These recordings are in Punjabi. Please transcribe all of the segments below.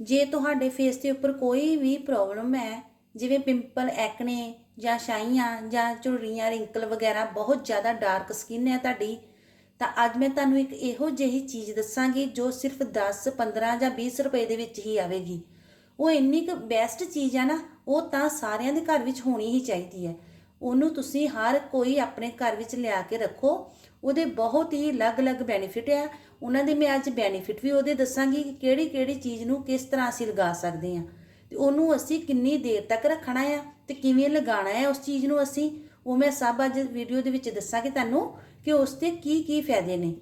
ਜੇ ਤੁਹਾਡੇ ਫੇਸ ਦੇ ਉੱਪਰ ਕੋਈ ਵੀ ਪ੍ਰੋਬਲਮ ਹੈ, ਜਿਵੇਂ ਪਿੰਪਲ ਐਕਨੇ ਜਾਂ ਛਾਈਆਂ ਜਾਂ ਝੁਰੜੀਆਂ ਰਿੰਕਲ ਵਗੈਰਾ, ਬਹੁਤ ਜ਼ਿਆਦਾ ਡਾਰਕ ਸਕਿਨ ਹੈ ਤੁਹਾਡੀ, ਤਾਂ ਅੱਜ ਮੈਂ ਤੁਹਾਨੂੰ ਇੱਕ ਇਹੋ ਜਿਹੀ ਚੀਜ਼ ਦੱਸਾਂਗੀ ਜੋ ਸਿਰਫ 10 15 ਜਾਂ 20 ਰੁਪਏ ਦੇ ਵਿੱਚ ਹੀ ਆਵੇਗੀ। ਉਹ ਇੰਨੀ ਕੁ ਬੈਸਟ ਚੀਜ਼ ਹੈ ਨਾ, ਉਹ ਤਾਂ ਸਾਰਿਆਂ ਦੇ ਘਰ ਵਿੱਚ ਹੋਣੀ ਹੀ ਚਾਹੀਦੀ ਹੈ। ਉਹਨੂੰ ਤੁਸੀਂ ਹਰ ਕੋਈ ਆਪਣੇ ਘਰ ਵਿੱਚ ਲਿਆ ਕੇ ਰੱਖੋ, ਉਹਦੇ ਬਹੁਤ ਹੀ ਅਲੱਗ-ਅਲੱਗ ਬੈਨੀਫਿਟ ਆ। ਉਹਨਾਂ ਦੇ ਮੈਂ ਅੱਜ ਬੈਨੀਫਿਟ ਵੀ ਉਹਦੇ ਦੱਸਾਂਗੀ ਕਿ ਕਿਹੜੀ-ਕਿਹੜੀ ਚੀਜ਼ ਨੂੰ ਕਿਸ ਤਰ੍ਹਾਂ ਅਸੀਂ ਲਗਾ ਸਕਦੇ ਹਾਂ। ਤੇ ਉਹਨੂੰ ਅਸੀਂ ਕਿੰਨੀ ਦੇਰ ਤੱਕ ਰੱਖਣਾ ਆ ਤੇ ਕਿਵੇਂ ਲਗਾਉਣਾ ਹੈ ਉਸ ਚੀਜ਼ ਨੂੰ ਅਸੀਂ, ਉਹ ਮੈਂ ਸਭ ਅੱਜ ਵੀਡੀਓ ਦੇ ਵਿੱਚ ਦੱਸਾਂਗੀ ਤੁਹਾਨੂੰ ਕਿ ਉਸ ਦੇ ਕੀ ਕੀ ਫਾਇਦੇ ਨੇ।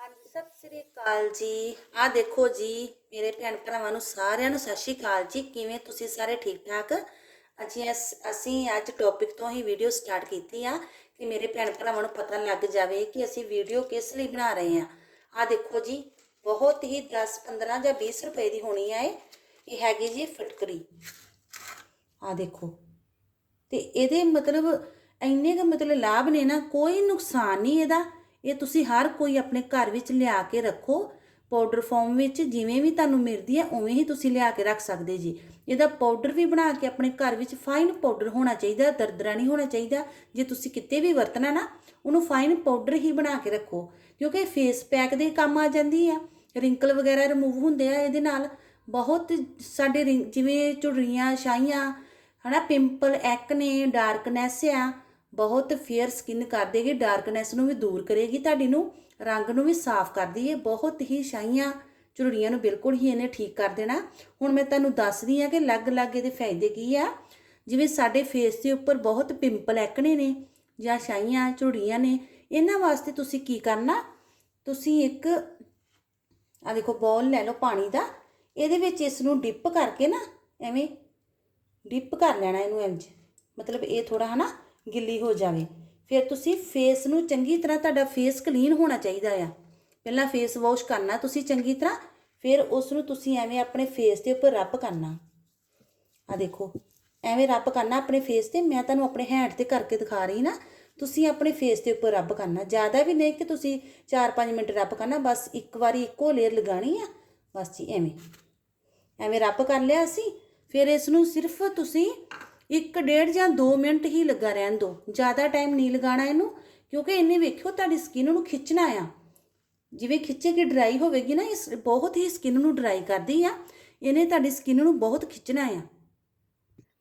ਹਾਂਜੀ, ਸਤਿ ਸ੍ਰੀ ਅਕਾਲ ਜੀ। ਆ ਦੇਖੋ ਜੀ, ਮੇਰੇ ਭੈਣ ਭਰਾਵਾਂ ਨੂੰ ਸਾਰਿਆਂ ਨੂੰ ਸਤਿ ਸ੍ਰੀ ਅਕਾਲ ਜੀ। ਕਿਵੇਂ ਤੁਸੀਂ ਸਾਰੇ ਠੀਕ ਠਾਕ ਅਸੀਂ ਅਸ- ਅਸੀਂ ਅੱਜ ਟੌਪਿਕ ਤੋਂ ਹੀ ਵੀਡੀਓ ਸਟਾਰਟ ਕੀਤੀ ਆ ਕਿ ਮੇਰੇ ਭੈਣ ਭਰਾਵਾਂ ਨੂੰ ਪਤਾ ਲੱਗ ਜਾਵੇ ਕਿ ਅਸੀਂ ਵੀਡੀਓ ਕਿਸ ਲਈ ਬਣਾ ਰਹੇ ਹਾਂ। ਆ ਦੇਖੋ ਜੀ, ਬਹੁਤ ਹੀ 10 15 ਜਾਂ 20 ਰੁਪਏ ਦੀ ਹੋਣੀ ਹੈ ਇਹ। ਹੈਗੀ ਜੀ ਫਟਕਰੀ। ਆ ਦੇਖੋ। ਤੇ ਇਹਦੇ ਮਤਲਬ ਇੰਨੇ ਕੁ ਮਤਲਬ ਲਾਭ ਨੇ ਨਾ, ਕੋਈ ਨੁਕਸਾਨ ਨਹੀਂ ਇਹਦਾ। ਇਹ ਤੁਸੀਂ ਹਰ ਕੋਈ ਆਪਣੇ ਘਰ ਵਿੱਚ ਲਿਆ ਕੇ ਰੱਖੋ। ਪਾਊਡਰ ਫਾਰਮ ਵਿੱਚ ਜਿਵੇਂ ਵੀ ਤੁਹਾਨੂੰ ਮਿਲਦੀ ਹੈ, ਉਵੇਂ ਹੀ ਤੁਸੀਂ ਲਿਆ ਕੇ ਰੱਖ ਸਕਦੇ ਜੀ। ਇਹਦਾ ਪਾਊਡਰ ਵੀ ਬਣਾ ਕੇ ਆਪਣੇ ਘਰ ਵਿੱਚ ਫਾਈਨ ਪਾਊਡਰ ਹੋਣਾ ਚਾਹੀਦਾ ਦਰਦਰਾ ਨਹੀਂ ਹੋਣਾ ਚਾਹੀਦਾ। ਜੇ ਤੁਸੀਂ ਕਿਤੇ ਵੀ ਵਰਤਣਾ ਨਾ, ਉਹਨੂੰ ਫਾਈਨ ਪਾਊਡਰ ਹੀ ਬਣਾ ਕੇ ਰੱਖੋ, ਕਿਉਂਕਿ ਫੇਸ ਪੈਕ ਦੇ ਕੰਮ ਆ ਜਾਂਦੀ ਆ। ਰਿੰਕਲ ਵਗੈਰਾ ਰਿਮੂਵ ਹੁੰਦੇ ਆ ਇਹਦੇ ਨਾਲ। ਬਹੁਤ ਸਾਡੇ ਰਿੰ- ਜਿਵੇਂ ਝੁਰੜੀਆਂ, ਛਾਈਆਂ, ਹਨਾ ਪਿੰਪਲ ਐਕਨੇ ਡਾਰਕਨੈਸ ਆ। ਬਹੁਤ ਫੇਅਰ ਸਕਿਨ ਕਰ ਦੇਗੀ ਡਾਰਕਨੈਸ ਨੂੰ ਵੀ ਦੂਰ ਕਰੇਗੀ ਤੁਹਾਡੀ ਨੂੰ। ਰੰਗ ਨੂੰ ਵੀ ਸਾਫ਼ ਕਰਦੀ ਹੈ ਬਹੁਤ ਹੀ ਛਾਈਆਂ ਝੁਰੜੀਆਂ ਨੂੰ ਬਿਲਕੁਲ ਹੀ ਇਹਨੇ ਠੀਕ ਕਰ ਦੇਣਾ। ਹੁਣ ਮੈਂ ਤੁਹਾਨੂੰ ਦੱਸਦੀ ਆ ਕਿ ਅਲੱਗ-ਅਲੱਗ ਇਹਦੇ ਫਾਇਦੇ ਕੀ ਆ। ਜਿਵੇਂ ਸਾਡੇ ਫੇਸ ਦੇ ਉੱਪਰ ਬਹੁਤ ਪਿੰਪਲ ਐਕਣੇ ਨੇ ਜਾਂ ਛਾਈਆਂ ਝੁਰੜੀਆਂ ਨੇ, ਇਹਨਾਂ ਵਾਸਤੇ ਤੁਸੀਂ ਕੀ ਕਰਨਾ? ਤੁਸੀਂ ਇੱਕ ਆ ਦੇਖੋ ਬੋਲ ਲੈ ਲਓ ਪਾਣੀ ਦਾ, ਇਹਦੇ ਵਿੱਚ ਇਸ ਨੂੰ ਡਿਪ ਕਰਕੇ ਨਾ ਐਵੇਂ ਡਿਪ ਕਰ ਲੈਣਾ ਇਹਨੂੰ ਇੰਜ ਮਤਲਬ ਇਹ ਥੋੜਾ ਹਨਾ ਗਿੱਲੀ ਹੋ ਜਾਵੇ। ਫਿਰ ਤੁਸੀਂ ਫੇਸ ਨੂੰ ਚੰਗੀ ਤਰ੍ਹਾਂ ਤੁਹਾਡਾ ਫੇਸ ਕਲੀਨ ਹੋਣਾ ਚਾਹੀਦਾ ਆ। ਪਹਿਲਾਂ ਫੇਸ ਵਾਸ਼ ਕਰਨਾ, ਤੁਸੀਂ ਚੰਗੀ ਤਰ੍ਹਾਂ, ਫਿਰ ਉਸ ਨੂੰ ਤੁਸੀਂ ਐਵੇਂ ਆਪਣੇ ਫੇਸ ਦੇ ਉੱਪਰ ਰੱਬ ਕਰਨਾ। ਆ ਦੇਖੋ, ਐਵੇਂ ਰੱਬ ਕਰਨਾ ਆਪਣੇ ਫੇਸ ਤੇ, ਮੈਂ ਤੁਹਾਨੂੰ ਆਪਣੇ ਹੈਂਡ ਤੇ ਕਰਕੇ ਦਿਖਾ ਰਹੀ ਨਾ, ਤੁਸੀਂ ਆਪਣੇ ਫੇਸ ਦੇ ਉੱਪਰ ਰੱਬ ਕਰਨਾ। ਜ਼ਿਆਦਾ ਵੀ ਨਹੀਂ ਕਿ ਤੁਸੀਂ 4-5 ਮਿੰਟ ਰੱਬ ਕਰਨਾ, ਬਸ ਇੱਕ ਵਾਰੀ ਇੱਕੋ ਲੇਅਰ ਲਗਾਣੀ ਆ, ਬਸ ਜੀ, ਐਵੇਂ। ਐਵੇਂ ਰੱਬ ਕਰ ਲਿਆ ਅਸੀਂ, ਫਿਰ ਇਸ ਨੂੰ ਸਿਰਫ ਤੁਸੀਂ 1.5 ਜਾਂ 2 ਮਿੰਟ ਹੀ ਲੱਗਾ ਰਹਿਣ ਦਿਓ ਜ਼ਿਆਦਾ ਟਾਈਮ ਨਹੀਂ ਲਗਾਉਣਾ ਇਹਨੂੰ, ਕਿਉਂਕਿ ਇਹਨੇ ਵੇਖਿਓ ਤੁਹਾਡੀ ਸਕਿਨ ਨੂੰ ਖਿੱਚਣਾ ਆ। ਜਿਵੇਂ ਖਿੱਚੇ ਕਿ ਡਰਾਈ ਹੋਵੇਗੀ ਨਾ, ਇਸ ਬਹੁਤ ਹੀ ਸਕਿਨ ਨੂੰ ਡਰਾਈ ਕਰਦੀ ਆ। ਇਹਨੇ ਤੁਹਾਡੀ ਸਕਿਨ ਨੂੰ ਬਹੁਤ ਖਿੱਚਣਾ ਆ।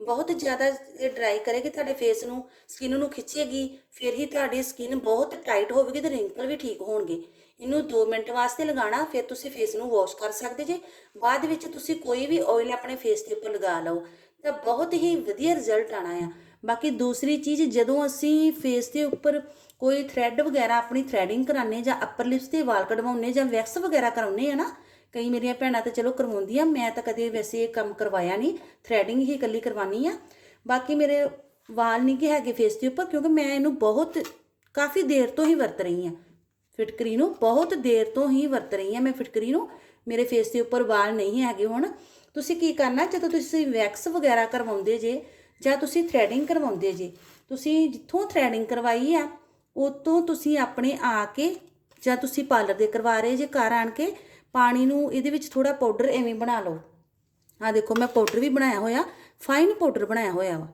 ਬਹੁਤ ਜ਼ਿਆਦਾ ਇਹ ਡਰਾਈ ਕਰੇਗੀ, ਤੁਹਾਡੇ ਫੇਸ ਨੂੰ ਸਕਿਨ ਨੂੰ ਖਿੱਚੇਗੀ, ਫਿਰ ਹੀ ਤੁਹਾਡੀ ਸਕਿਨ ਬਹੁਤ ਟਾਈਟ ਹੋਵੇਗੀ ਤੇ ਰਿੰਕਲ ਵੀ ਠੀਕ ਹੋਣਗੇ। ਇਹਨੂੰ 2 ਮਿੰਟ ਵਾਸਤੇ ਲਗਾਉਣਾ, ਫਿਰ ਤੁਸੀਂ ਫੇਸ ਨੂੰ ਵਾਸ਼ ਕਰ ਸਕਦੇ ਜੇ। ਬਾਅਦ ਵਿੱਚ ਤੁਸੀਂ ਕੋਈ ਵੀ ਆਇਲ ਆਪਣੇ ਫੇਸ ਦੇ ਉੱਪਰ ਲਗਾ ਲਓ। ਤਾਂ ਬਹੁਤ ਹੀ ਵਧੀਆ ਰਿਜ਼ਲਟ ਆਣਾ ਆ। ਬਾਕੀ ਦੂਸਰੀ ਚੀਜ਼, ਜਦੋਂ ਅਸੀਂ ਫੇਸ ਦੇ ਉੱਪਰ ਕੋਈ ਥ੍ਰੈਡ ਵਗੈਰਾ ਆਪਣੀ ਥ੍ਰੈਡਿੰਗ ਕਰਾਉਂਦੇ ਜਾਂ ਅਪਰ ਲਿਪਸ ਤੇ ਵਾਲ ਕਢਵਾਉਂਦੇ ਜਾਂ ਵੈਕਸ ਵਗੈਰਾ ਕਰਾਉਂਦੇ ਆ ਨਾ, ਕਈ ਮੇਰੀਆਂ ਭੈਣਾਂ ਤਾਂ ਚਲੋ ਕਰਵਾਉਂਦੀਆਂ ਮੈਂ ਤਾਂ ਕਦੇ ਵੈਸੇ ਇਹ ਕੰਮ ਕਰਵਾਇਆ ਨਹੀਂ ਥ੍ਰੈਡਿੰਗ ਹੀ ਇਕੱਲੀ ਕਰਵਾਨੀ ਆ ਬਾਕੀ ਮੇਰੇ ਵਾਲ ਨਹੀਂ ਕਿ ਹੈਗੇ ਫੇਸ ਦੇ ਉੱਪਰ, ਕਿਉਂਕਿ ਮੈਂ ਇਹਨੂੰ ਬਹੁਤ ਕਾਫੀ ਦੇਰ ਤੋਂ ਹੀ ਵਰਤ ਰਹੀ ਆ ਫਿਟਕਰੀ ਨੂੰ ਬਹੁਤ ਦੇਰ ਤੋਂ ਹੀ ਵਰਤ ਰਹੀ ਆ ਮੈਂ ਫਿਟਕਰੀ ਨੂੰ। ਮੇਰੇ ਫੇਸ ਦੇ ਉੱਪਰ ਵਾਲ ਨਹੀਂ ਹੈਗੇ ਹੁਣ। ਤੁਸੀਂ ਕੀ ਕਰਨਾ, ਜਦੋਂ ਤੁਸੀਂ ਵੈਕਸ ਵਗੈਰਾ ਕਰਵਾਉਂਦੇ ਜੇ, ਜਾਂ ਤੁਸੀਂ ਥ੍ਰੈਡਿੰਗ ਕਰਵਾਉਂਦੇ ਜੇ, ਤੁਸੀਂ ਜਿੱਥੋਂ ਥ੍ਰੈਡਿੰਗ ਕਰਵਾਈ ਆ, ਉਤੋਂ ਤੁਸੀਂ ਆਪਣੇ ਆ ਕੇ, ਜਾਂ ਤੁਸੀਂ ਪਾਰਲਰ ਦੇ ਕਰਵਾ ਰਹੇ ਜੇ ਘਰ ਆਣ ਕੇ, ਪਾਣੀ ਨੂੰ ਇਹਦੇ ਵਿੱਚ ਥੋੜਾ ਪਾਊਡਰ ਐਵੇਂ ਬਣਾ ਲਓ। ਆ ਦੇਖੋ, ਮੈਂ ਪਾਊਡਰ ਵੀ ਬਣਾਇਆ ਹੋਇਆ ਫਾਈਨ ਪਾਊਡਰ ਬਣਾਇਆ ਹੋਇਆ ਵਾ।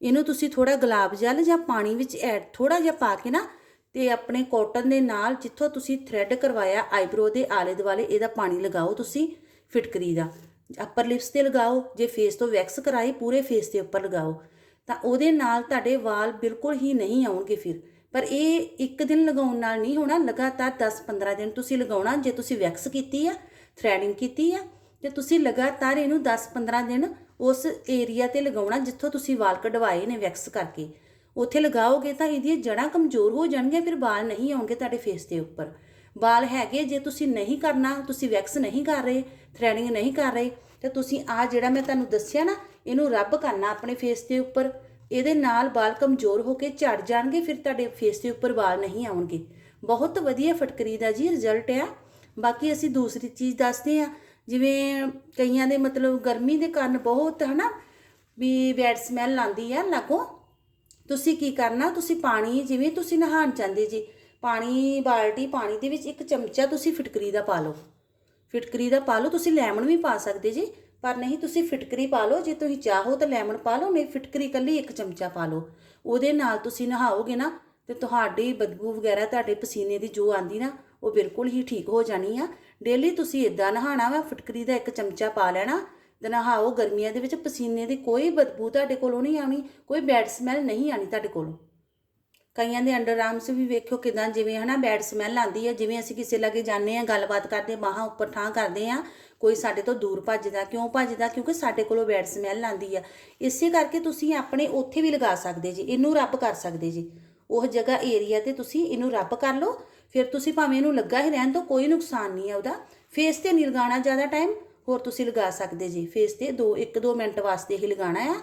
ਇਹਨੂੰ ਤੁਸੀਂ ਥੋੜਾ ਗੁਲਾਬ ਜਲ ਜਾਂ ਪਾਣੀ ਵਿੱਚ ਐਡ ਥੋੜਾ ਜਿਹਾ ਪਾ ਕੇ ਨਾ, ਤੇ ਆਪਣੇ ਕਾਟਨ ਦੇ ਨਾਲ ਜਿੱਥੋਂ ਤੁਸੀਂ ਥ੍ਰੈਡ ਕਰਵਾਇਆ ਆਈਬ੍ਰੋ ਦੇ ਆਲੇ ਦੁਆਲੇ ਇਹਦਾ ਪਾਣੀ ਲਗਾਓ ਤੁਸੀਂ ਫਿਟਕਰੀ ਦਾ। ਅੱਪਰ ਲਿਪਸ ਤੇ ਲਗਾਓ, ਜੇ ਫੇਸ ਤੋਂ ਵੈਕਸ ਕਰਾਈ, ਪੂਰੇ ਫੇਸ ਦੇ ਉੱਪਰ ਲਗਾਓ, ਤਾਂ ਉਹਦੇ ਨਾਲ ਤੁਹਾਡੇ ਵਾਲ ਬਿਲਕੁਲ ਹੀ ਨਹੀਂ ਆਉਣਗੇ ਫਿਰ। ਪਰ ਇਹ ਇੱਕ ਦਿਨ ਲਗਾਉਣ ਨਾਲ ਨਹੀਂ ਹੋਣਾ, ਲਗਾਤਾਰ 10-15 ਦਿਨ ਤੁਸੀਂ ਲਗਾਉਣਾ, ਜੇ ਤੁਸੀਂ ਵੈਕਸ ਕੀਤੀ ਆ ਥ੍ਰੈਡਿੰਗ ਕੀਤੀ ਆ, ਤੇ ਤੁਸੀਂ ਲਗਾਤਾਰ ਇਹਨੂੰ 10-15 ਦਿਨ ਉਸ ਏਰੀਆ ਤੇ ਲਗਾਉਣਾ ਜਿੱਥੋਂ ਤੁਸੀਂ ਵਾਲ ਕਢਵਾਏ ਨੇ ਵੈਕਸ ਕਰਕੇ। ਉੱਥੇ ਲਗਾਓਗੇ ਤਾਂ ਇਹਦੀਆਂ ਜੜਾਂ ਕਮਜ਼ੋਰ ਹੋ ਜਾਣਗੀਆਂ, ਫਿਰ ਵਾਲ ਨਹੀਂ ਆਉਣਗੇ ਤੁਹਾਡੇ ਫੇਸ ਦੇ ਉੱਪਰ। ਵਾਲ ਹੈਗੇ, ਜੇ ਤੁਸੀਂ ਨਹੀਂ ਕਰਨਾ, ਤੁਸੀਂ ਵੈਕਸ ਨਹੀਂ ਕਰ ਰਹੇ ਥ੍ਰੈਡਿੰਗ ਨਹੀਂ ਕਰ ਰਹੇ, ਤੇ ਤੁਸੀਂ ਆ ਜਿਹੜਾ ਮੈਂ ਤੁਹਾਨੂੰ ਦੱਸਿਆ ਨਾ, ਇਹਨੂੰ ਰੱਬ ਕਰਨਾ ਆਪਣੇ ਫੇਸ ਦੇ ਉੱਪਰ। ਇਹਦੇ ਨਾਲ ਵਾਲ ਕਮਜ਼ੋਰ ਹੋ ਕੇ ਝੜ ਜਾਣਗੇ, ਫਿਰ ਤੁਹਾਡੇ ਫੇਸ ਦੇ ਉੱਪਰ ਵਾਲ ਨਹੀਂ ਆਉਣਗੇ। ਬਹੁਤ ਵਧੀਆ ਫਟਕਰੀ ਦਾ ਜੀ ਰਿਜ਼ਲਟ ਆ। ਬਾਕੀ ਅਸੀਂ ਦੂਸਰੀ ਚੀਜ਼ ਦੱਸਦੇ ਆ ਜਿਵੇਂ ਕਈਆਂ ਦੇ ਮਤਲਬ ਗਰਮੀ ਦੇ ਕਾਰਨ ਬਹੁਤ ਹਨਾ, ਵੀ ਬੈਡ ਸਮੈਲ ਆਉਂਦੀ ਆ ਲਾਗੋਂ। ਤੁਸੀਂ ਕੀ ਕਰਨਾ, ਤੁਸੀਂ ਪਾਣੀ ਜਿਵੇਂ ਤੁਸੀਂ ਨਹਾਉਣ ਜਾਂਦੇ ਜੀ ਪਾਣੀ ਬਾਲਟੀ ਪਾਣੀ ਦੇ ਵਿੱਚ ਇੱਕ ਚਮਚਾ ਤੁਸੀਂ ਫਿਟਕਰੀ ਦਾ ਪਾ ਲਓ। ਫਿਟਕਰੀ ਦਾ ਪਾ ਲਓ, ਤੁਸੀਂ ਲੈਮਨ ਵੀ ਪਾ ਸਕਦੇ ਜੀ, ਪਰ ਨਹੀਂ ਤੁਸੀਂ ਫਿਟਕਰੀ ਪਾ ਲਓ। ਜੇ ਤੁਸੀਂ ਚਾਹੋ ਤਾਂ ਲੈਮਨ ਪਾ ਲਓ, ਨਹੀਂ ਫਿਟਕਰੀ ਕੱਲੀ ਇੱਕ ਚਮਚਾ ਪਾ ਲਓ। ਉਹਦੇ ਨਾਲ ਤੁਸੀਂ ਨਹਾਓਗੇ ਨਾ, ਤੇ ਤੁਹਾਡੀ ਬਦਬੂ ਵਗੈਰਾ ਤੁਹਾਡੇ ਪਸੀਨੇ ਦੀ ਜੋ ਆਂਦੀ ਨਾ, ਉਹ ਬਿਲਕੁਲ ਹੀ ਠੀਕ ਹੋ ਜਾਣੀ ਆ। ਡੇਲੀ ਤੁਸੀਂ ਇਦਾਂ ਨਹਾਣਾ ਵਾ, ਫਿਟਕਰੀ ਦਾ ਇੱਕ ਚਮਚਾ ਪਾ ਲੈਣਾ, ਤੇ ਨਹਾਓ। ਗਰਮੀਆਂ ਦੇ ਵਿੱਚ ਪਸੀਨੇ ਦੀ ਕੋਈ ਬਦਬੂ ਤੁਹਾਡੇ ਕੋਲੋਂ ਨਹੀਂ ਆਣੀ ਕੋਈ ਬੈਡ ਸਮੈਲ ਨਹੀਂ ਆਣੀ ਤੁਹਾਡੇ ਕੋਲੋਂ। ਕਈਆਂ ਦੇ ਅੰਡਰ ਆਰਮਸ ਵੀ ਵੇਖਿਓ ਕਿਦਾਂ ਜਿਵੇਂ ਹਨਾ ਬੈਡ ਸਮੈਲ ਆਉਂਦੀ ਹੈ ਜਿਵੇਂ ਅਸੀਂ ਕਿਸੇ ਲਾਗੇ ਜਾਂਦੇ ਆ, ਗੱਲਬਾਤ ਕਰਦੇ ਬਾਹਾਂ ਉੱਪਰ ਠਾਂ ਕਰਦੇ ਆ, ਕੋਈ ਸਾਡੇ ਤੋਂ ਦੂਰ ਭੱਜਦਾ, ਕਿਉਂ ਭੱਜਦਾ? ਕਿਉਂਕਿ ਸਾਡੇ ਕੋਲੋਂ ਬੈਡ ਸਮੈਲ ਆਉਂਦੀ ਆ। ਇਸੇ ਕਰਕੇ ਤੁਸੀਂ ਆਪਣੇ ਉੱਥੇ ਵੀ ਲਗਾ ਸਕਦੇ ਜੀ, ਇਹਨੂੰ ਰੱਬ ਕਰ ਸਕਦੇ ਜੀ। ਉਹ ਜਗ੍ਹਾ ਏਰੀਆ ਤੇ ਤੁਸੀਂ ਇਹਨੂੰ ਰੱਬ ਕਰ ਲਓ, ਫਿਰ ਤੁਸੀਂ ਭਾਵੇਂ ਇਹਨੂੰ ਲੱਗਾ ਹੀ ਰਹਿਣ ਤੋਂ ਕੋਈ ਨੁਕਸਾਨ ਨਹੀਂ ਹੈ ਉਹਦਾ। ਫੇਸ ਤੇ ਨਹੀਂ ਲਗਾਉਣਾ ਜ਼ਿਆਦਾ ਟਾਈਮ ਹੋਰ ਤੁਸੀਂ ਲਗਾ ਸਕਦੇ ਜੀ। ਫੇਸ ਤੇ 2 1-2 ਮਿੰਟ ਵਾਸਤੇ ਹੀ ਲਗਾਉਣਾ ਆ।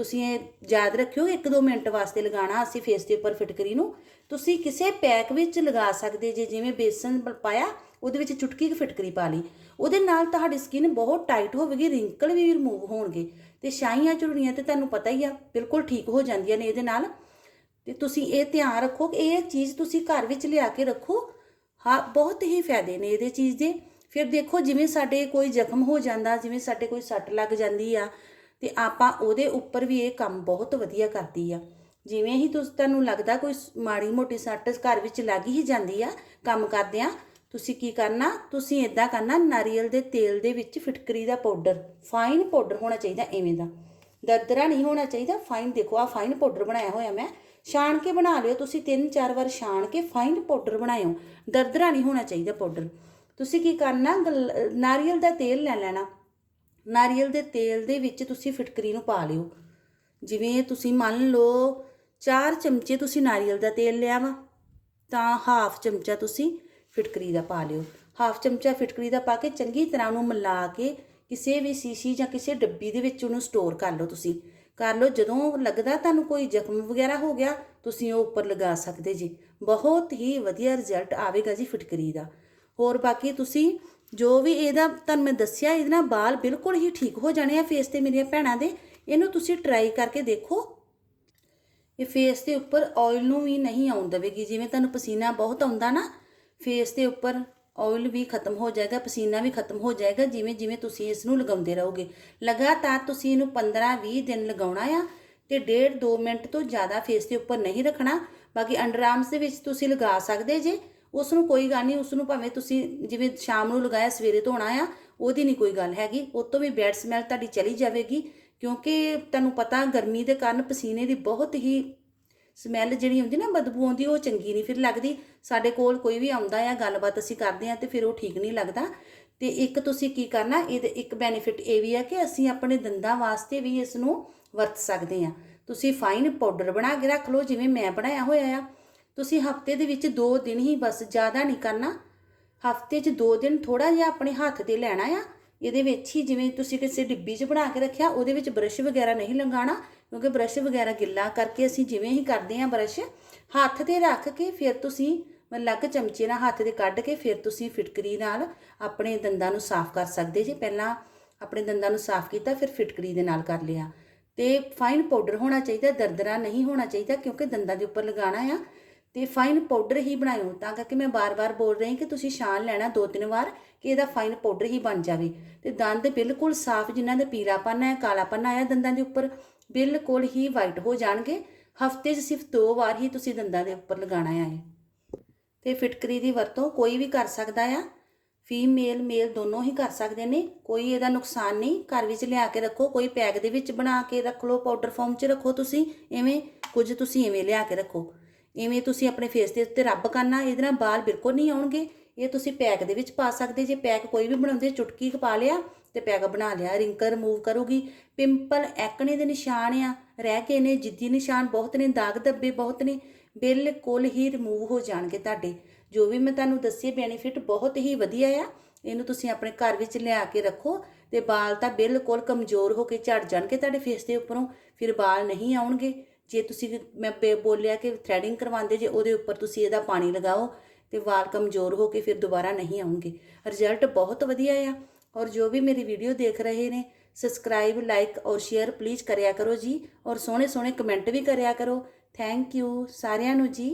ਤੁਸੀਂ ਇਹ ਯਾਦ ਰੱਖਿਓ 1-2 ਮਿੰਟ ਵਾਸਤੇ ਲਗਾਉਣਾ, ਅਸੀਂ ਫੇਸ ਦੇ ਉੱਪਰ ਫਿਟਕਰੀ ਨੂੰ। ਤੁਸੀਂ ਕਿਸੇ ਪੈਕ ਵਿੱਚ ਲਗਾ ਸਕਦੇ ਜੇ, ਜਿਵੇਂ ਬੇਸਨ ਪਾਇਆ, ਉਹਦੇ ਵਿੱਚ ਚੁਟਕੀ ਕੁ ਫਿਟਕਰੀ ਪਾ ਲਈ। ਉਹਦੇ ਨਾਲ ਤੁਹਾਡੀ ਸਕਿਨ ਬਹੁਤ ਟਾਈਟ ਹੋਵੇਗੀ ਰਿੰਕਲ ਵੀ ਰਿਮੂਵ ਹੋਣਗੇ। ਤੇ ਛਾਈਆਂ ਝੁਰੜੀਆਂ ਤੇ ਤੁਹਾਨੂੰ ਪਤਾ ਹੀ ਆ, ਬਿਲਕੁਲ ਠੀਕ ਹੋ ਜਾਂਦੀਆਂ ਨੇ ਇਹਦੇ ਨਾਲ। ਤੇ ਤੁਸੀਂ ਇਹ ਧਿਆਨ ਰੱਖੋ ਕਿ ਇਹ ਚੀਜ਼ ਤੁਸੀਂ ਘਰ ਵਿੱਚ ਲਿਆ ਕੇ ਰੱਖੋ। ਹਾਂ, ਬਹੁਤ ਹੀ ਫਾਇਦੇ ਨੇ ਇਹਦੇ ਚੀਜ਼ ਦੇ। ਫਿਰ ਦੇਖੋ, ਜਿਵੇਂ ਸਾਡੇ ਕੋਈ ਜ਼ਖਮ ਹੋ ਜਾਂਦਾ, ਜਿਵੇਂ ਸਾਡੇ ਕੋਈ ਸੱਟ ਲੱਗ ਜਾਂਦੀ ਆ ਤੇ ਆਪਾਂ ਉਹਦੇ ਉੱਪਰ ਵੀ ਇਹ ਕੰਮ ਬਹੁਤ ਵਧੀਆ ਕਰਦੀ ਆ। ਜਿਵੇਂ ਹੀ ਤੁਸੀਂ ਤੁਹਾਨੂੰ ਲੱਗਦਾ ਕੋਈ ਸ- ਮਾੜੀ ਮੋਟੀ ਸੱਟ ਘਰ ਵਿੱਚ ਲੱਗ ਹੀ ਜਾਂਦੀ ਆ, ਕੰਮ ਕਰਦਿਆਂ, ਤੁਸੀਂ ਕੀ ਕਰਨਾ, ਤੁਸੀਂ ਇਦਾਂ ਕਰਨਾ, ਨਾਰੀਅਲ ਦੇ ਤੇਲ ਦੇ ਵਿੱਚ ਫਿਟਕਰੀ ਦਾ ਪਾਊਡਰ ਫਾਈਨ ਪਾਊਡਰ ਹੋਣਾ ਚਾਹੀਦਾ ਐਵੇਂ ਦਾ। ਦਰਦਰਾ ਨਹੀਂ ਹੋਣਾ ਚਾਹੀਦਾ ਫਾਈਨ ਦੇਖੋ ਆ ਫਾਈਨ ਪਾਊਡਰ ਬਣਾਇਆ ਹੋਇਆ ਮੈਂ। ਛਾਣ ਕੇ ਬਣਾ ਲਿਓ ਤੁਸੀਂ, ਤਿੰਨ ਚਾਰ ਵਾਰ ਛਾਣ ਕੇ ਫਾਈਨ ਪਾਊਡਰ ਬਣਾਇਓ। ਦਰਦਰਾ ਨਹੀਂ ਹੋਣਾ ਚਾਹੀਦਾ ਪਾਊਡਰ ਤੁਸੀਂ ਕੀ ਕਰਨਾ ਗਲ- ਨਾਰੀਅਲ ਦਾ ਤੇਲ ਲੈ ਲੈਣਾ। ਨਾਰੀਅਲ ਦੇ ਤੇਲ ਦੇ ਵਿੱਚ ਤੁਸੀਂ ਫਿਟਕਰੀ ਨੂੰ ਪਾ ਲਿਓ। ਜਿਵੇਂ ਤੁਸੀਂ ਮੰਨ ਲਓ 4 ਚਮਚੇ ਤੁਸੀਂ ਨਾਰੀਅਲ ਦਾ ਤੇਲ ਲਿਆ ਵਾ, ਤਾਂ ਹਾਫ ਚਮਚਾ ਤੁਸੀਂ ਫਿਟਕਰੀ ਦਾ ਪਾ ਲਿਓ। ਹਾਫ ਚਮਚਾ ਫਿਟਕਰੀ ਦਾ ਪਾ ਕੇ ਚੰਗੀ ਤਰ੍ਹਾਂ ਉਹਨੂੰ ਮਿਲਾ ਕੇ ਕਿਸੇ ਵੀ ਸ਼ੀਸ਼ੀ ਜਾਂ ਕਿਸੇ ਡੱਬੀ ਦੇ ਵਿੱਚ ਉਹਨੂੰ ਸਟੋਰ ਕਰ ਲਓ ਤੁਸੀਂ। ਕਰ ਲਓ, ਜਦੋਂ ਲੱਗਦਾ ਤੁਹਾਨੂੰ ਕੋਈ ਜ਼ਖਮ ਵਗੈਰਾ ਹੋ ਗਿਆ, ਤੁਸੀਂ ਉਹ ਉੱਪਰ ਲਗਾ ਸਕਦੇ ਜੀ। ਬਹੁਤ ਹੀ ਵਧੀਆ ਰਿਜ਼ਲਟ ਆਵੇਗਾ ਜੀ ਫਿਟਕਰੀ ਦਾ। ਹੋਰ ਬਾਕੀ ਤੁਸੀਂ ਜੋ ਵੀ ਇਹਦਾ ਤੁਹਾਨੂੰ ਮੈਂ ਦੱਸਿਆ, ਇਹਦੇ ਨਾਲ ਬਾਲ ਬਿਲਕੁਲ ਹੀ ਠੀਕ ਹੋ ਜਾਣੇ ਆ ਫੇਸ ਤੇ ਮੇਰੀਆਂ ਭੈਣਾਂ ਦੇ। ਇਹਨੂੰ ਤੁਸੀਂ ਟਰਾਈ ਕਰਕੇ ਦੇਖੋ। ਇਹ ਫੇਸ ਦੇ ਉੱਪਰ ਆਇਲ ਨੂੰ ਵੀ ਨਹੀਂ ਆਉਣ ਦੇਵੇਗੀ। ਜਿਵੇਂ ਤੁਹਾਨੂੰ ਪਸੀਨਾ ਬਹੁਤ ਆਉਂਦਾ ਨਾ ਫੇਸ ਦੇ ਉੱਪਰ ਆਇਲ ਵੀ ਖਤਮ ਹੋ ਜਾਏਗਾ, ਪਸੀਨਾ ਵੀ ਖਤਮ ਹੋ ਜਾਏਗਾ, ਜਿਵੇਂ ਜਿਵੇਂ ਤੁਸੀਂ ਇਸ ਨੂੰ ਲਗਾਉਂਦੇ ਰਹੋਗੇ। ਲਗਾਤਾਰ ਤੁਸੀਂ ਇਹਨੂੰ 15-20 ਦਿਨ ਲਗਾਉਣਾ ਆ ਤੇ ਡੇਢ 2 ਮਿੰਟ ਤੋਂ ਜ਼ਿਆਦਾ ਫੇਸ ਦੇ ਉੱਪਰ ਨਹੀਂ ਰੱਖਣਾ। ਬਾਕੀ ਅੰਡਰ ਆਰਮਸ ਦੇ ਵਿੱਚ ਤੁਸੀਂ ਲਗਾ ਸਕਦੇ ਜੇ। ਉਸ ਨੂੰ ਕੋਈ ਗੱਲ ਨਹੀਂ ਉਸ ਨੂੰ ਭਾਵੇਂ ਤੁਸੀਂ ਜਿਵੇਂ ਸ਼ਾਮ ਨੂੰ ਲਗਾਇਆ, ਸਵੇਰੇ ਧੋਣਾ ਆ, ਉਹਦੀ ਨਹੀਂ ਕੋਈ ਗੱਲ ਹੈਗੀ। ਉਹ ਤੋਂ ਵੀ ਬੈਡ ਸਮੈਲ ਤੁਹਾਡੀ ਚਲੀ ਜਾਵੇਗੀ, ਕਿਉਂਕਿ ਤੁਹਾਨੂੰ ਪਤਾ ਗਰਮੀ ਦੇ ਕਾਰਨ ਪਸੀਨੇ ਦੀ ਬਹੁਤ ਹੀ ਸਮੈਲ ਜਿਹੜੀ ਹੁੰਦੀ ਨਾ, ਬਦਬੂ ਆਉਂਦੀ, ਉਹ ਚੰਗੀ ਨਹੀਂ ਫਿਰ ਲੱਗਦੀ। ਸਾਡੇ ਕੋਲ ਕੋਈ ਵੀ ਆਉਂਦਾ ਆ, ਗੱਲਬਾਤ ਅਸੀਂ ਕਰਦੇ ਆ ਤੇ ਫਿਰ ਉਹ ਠੀਕ ਨਹੀਂ ਲੱਗਦਾ। ਤੇ ਇੱਕ ਤੁਸੀਂ ਕੀ ਕਰਨਾ, ਇਹਦੇ ਇੱਕ ਬੈਨੀਫਿਟ ਇਹ ਵੀ ਆ ਕਿ ਅਸੀਂ ਆਪਣੇ ਦੰਦਾਂ ਵਾਸਤੇ ਵੀ ਇਸ ਨੂੰ ਵਰਤ ਸਕਦੇ ਆ। ਤੁਸੀਂ ਫਾਈਨ ਪਾਊਡਰ ਬਣਾ ਕੇ ਰੱਖ ਲਓ, ਜਿਵੇਂ ਮੈਂ ਬਣਾਇਆ ਹੋਇਆ ਆ। ਤੁਸੀਂ ਹਫ਼ਤੇ ਦੇ ਵਿੱਚ 2 ਦਿਨ ਹੀ ਬਸ ਜ਼ਿਆਦਾ ਨਹੀਂ ਕਰਨਾ। ਹਫ਼ਤੇ 'ਚ 2 ਦਿਨ ਥੋੜਾ ਜਿਹਾ ਆਪਣੇ ਹੱਥ ਤੇ ਲੈਣਾ ਆ। ਇਹਦੇ ਵਿੱਚ ਹੀ ਜਿਵੇਂ ਤੁਸੀਂ ਕਿਸੇ ਡਿੱਬੀ 'ਚ ਬਣਾ ਕੇ ਰੱਖਿਆ, ਉਹਦੇ ਵਿੱਚ ਬਰਸ਼ ਵਗੈਰਾ ਨਹੀਂ ਲਗਾਉਣਾ ਕਿਉਂਕਿ ਬਰਸ਼ ਵਗੈਰਾ ਗਿੱਲਾ ਕਰਕੇ ਅਸੀਂ ਜਿਵੇਂ ਹੀ ਕਰਦੇ ਹਾਂ ਬਰਸ਼, ਹੱਥ ਤੇ ਰੱਖ ਕੇ ਫਿਰ ਤੁਸੀਂ ਲੱਗ ਚਮਚੇ ਨਾਲ ਹੱਥ ਤੇ ਕੱਢ ਕੇ ਫਿਰ ਤੁਸੀਂ ਫਿਟਕਰੀ ਨਾਲ ਆਪਣੇ ਦੰਦਾਂ ਨੂੰ ਸਾਫ਼ ਕਰ ਸਕਦੇ ਜੇ। ਪਹਿਲਾਂ ਆਪਣੇ ਦੰਦਾਂ ਨੂੰ ਸਾਫ਼ ਕੀਤਾ, ਫਿਰ ਫਿਟਕਰੀ ਦੇ ਨਾਲ ਕਰ ਲਿਆ। ਤੇ ਫਾਈਨ ਪਾਊਡਰ ਹੋਣਾ ਚਾਹੀਦਾ, ਦਰਦਰਾ ਨਹੀਂ ਹੋਣਾ ਚਾਹੀਦਾ, ਕਿਉਂਕਿ ਦੰਦਾਂ ਦੇ ਉੱਪਰ ਲਗਾਉਣਾ ਆ। ਤੇ ਫਾਈਨ ਪਾਊਡਰ ਹੀ ਬਣਾਇਓ, ਤਾਂ ਕਰਕੇ ਮੈਂ ਬਾਰ-ਬਾਰ ਬੋਲ ਰਹੀ ਕਿ ਤੁਸੀਂ ਛਾਣ ਲੈਣਾ ਦੋ ਤਿੰਨ ਵਾਰ, ਕਿ ਇਹਦਾ ਫਾਈਨ ਪਾਊਡਰ ਹੀ ਬਣ ਜਾਵੇ। ਤੇ ਦੰਦ ਬਿਲਕੁਲ ਸਾਫ਼ ਜਿਨ੍ਹਾਂ ਦੇ ਪੀਲਾਪਨ ਹੈ ਕਾਲਾਪਨ ਆਇਆ ਦੰਦਾਂ ਦੇ ਉੱਪਰ, ਬਿਲਕੁਲ ਹੀ ਵਾਈਟ ਹੋ ਜਾਣਗੇ। ਹਫ਼ਤੇ 'ਚ ਸਿਰਫ ਦੋ ਵਾਰ ਹੀ ਤੁਸੀਂ ਦੰਦਾਂ ਦੇ ਉੱਪਰ ਲਗਾਉਣਾ ਹੈ। ਤੇ ਫਿਟਕਰੀ ਦੀ ਵਰਤੋਂ ਕੋਈ ਵੀ ਕਰ ਸਕਦਾ ਆ। ਫੀਮੇਲ ਮੇਲ ਦੋਨੋਂ ਹੀ ਕਰ ਸਕਦੇ ਨੇ, ਕੋਈ ਇਹਦਾ ਨੁਕਸਾਨ ਨਹੀਂ। ਘਰ ਵਿੱਚ ਲਿਆ ਕੇ ਰੱਖੋ, ਕੋਈ ਪੈਕ ਦੇ ਵਿੱਚ ਬਣਾ ਕੇ ਰੱਖ ਲਓ ਪਾਊਡਰ ਫਾਰਮ 'ਚ ਰੱਖੋ ਤੁਸੀਂ, ਐਵੇਂ ਕੁਝ ਤੁਸੀਂ ਐਵੇਂ ਲਿਆ ਕੇ ਰੱਖੋ। ਇਵੇਂ ਤੁਸੀਂ ਆਪਣੇ ਫੇਸ ਦੇ ਉੱਤੇ ਰੱਬ ਕਰਨਾ, ਇਹਦੇ ਨਾਲ ਵਾਲ ਬਿਲਕੁਲ ਨਹੀਂ ਆਉਣਗੇ। ਇਹ ਤੁਸੀਂ ਪੈਕ ਦੇ ਵਿੱਚ ਪਾ ਸਕਦੇ, ਜੇ ਪੈਕ ਕੋਈ ਵੀ ਬਣਾਉਂਦੇ, ਚੁਟਕੀ ਪਾ ਲਿਆ ਤੇ ਪੈਕ ਬਣਾ ਲਿਆ। ਰਿੰਕਲ ਰਿਮੂਵ ਕਰੂਗੀ। ਪਿੰਪਲ ਐਕਣੇ ਦੇ ਨਿਸ਼ਾਨ ਆ, ਰਹਿ ਕੇ ਨੇ, ਜਿੱਦੀ ਨਿਸ਼ਾਨ ਬਹੁਤ ਨੇ, ਦਾਗ ਧੱਬੇ ਬਹੁਤ ਨੇ, ਬਿਲਕੁਲ ਹੀ ਰਿਮੂਵ ਹੋ ਜਾਣਗੇ ਤੁਹਾਡੇ। ਜੋ ਵੀ ਮੈਂ ਤੁਹਾਨੂੰ ਦੱਸੇ ਬੈਨੀਫਿਟ ਬਹੁਤ ਹੀ ਵਧੀਆ ਆ। ਇਹਨੂੰ ਤੁਸੀਂ ਆਪਣੇ ਘਰ ਵਿੱਚ ਲਿਆ ਕੇ ਰੱਖੋ ਤੇ ਵਾਲ ਤਾਂ ਬਿਲਕੁਲ ਕਮਜ਼ੋਰ ਹੋ ਕੇ ਝੜ ਜਾਣਗੇ ਤੁਹਾਡੇ ਫੇਸ ਦੇ ਉੱਪਰੋਂ। ਫਿਰ ਵਾਲ ਨਹੀਂ ਆਉਣਗੇ। ਜੇ ਤੁਸੀਂ ਮੈਂ ਬੇ- ਬੋਲਿਆ ਕਿ ਥ੍ਰੈਡਿੰਗ ਕਰਵਾਉਂਦੇ, ਜੇ ਉਹਦੇ ਉੱਪਰ ਤੁਸੀਂ ਇਹਦਾ ਪਾਣੀ ਲਗਾਓ ਤੇ ਵਾਲ ਕਮਜ਼ੋਰ ਹੋ ਕੇ ਫਿਰ ਦੁਬਾਰਾ ਨਹੀਂ ਆਉਣਗੇ ਰਿਜ਼ਲਟ ਬਹੁਤ ਵਧੀਆ ਆ ਔਰ ਜੋ ਵੀ ਮੇਰੀ ਵੀਡੀਓ ਦੇਖ ਰਹੇ ਨੇ ਸਬਸਕ੍ਰਾਈਬ ਲਾਈਕ ਔਰ ਸ਼ੇਅਰ ਪਲੀਜ਼ ਕਰਿਆ ਕਰੋ ਜੀ ਔਰ ਸੋਹਣੇ ਸੋਹਣੇ ਕਮੈਂਟ ਵੀ ਕਰਿਆ ਕਰੋ। ਥੈਂਕ ਯੂ ਸਾਰਿਆਂ ਨੂੰ ਜੀ।